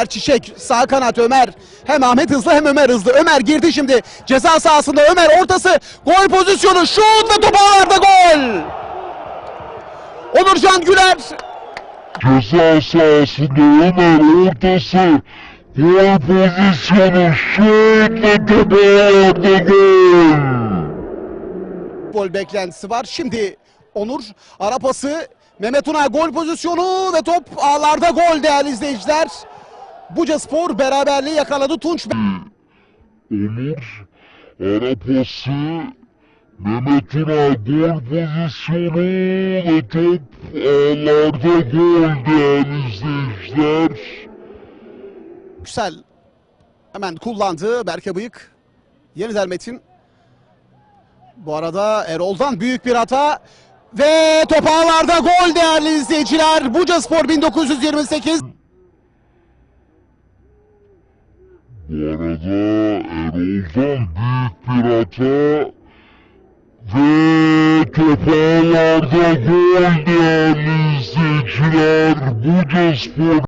Ömer Çiçek sağ kanat Ömer. Hem Ahmet hızlı hem Ömer hızlı. Ömer girdi şimdi ceza sahasında. Ömer ortası. Gol pozisyonu. Şut ve top ağlarda gol. Onurcan Güler. Ceza sahasında Ömer ortası. Gol pozisyonu şut ve topu ağlarda gol. Gol beklentisi var. Şimdi Onur ara pası. Mehmet Unay gol pozisyonu ve top ağlarda gol değerli izleyiciler. Buca Spor beraberliği yakaladı Tunç. Onur arapası Mehmet Unay gol pozisyonu ve top ağlarda gol değerli izleyiciler. Yüksel hemen kullandı. Berke Bıyık. Yeniden Metin. Bu arada Erol'dan büyük bir hata. Ve top ağlarda gol değerli izleyiciler. Buca Spor 1928. Bu arada Erol'dan büyük bir hata ve top ağlarda gol değerli izleyiciler. Buca Spor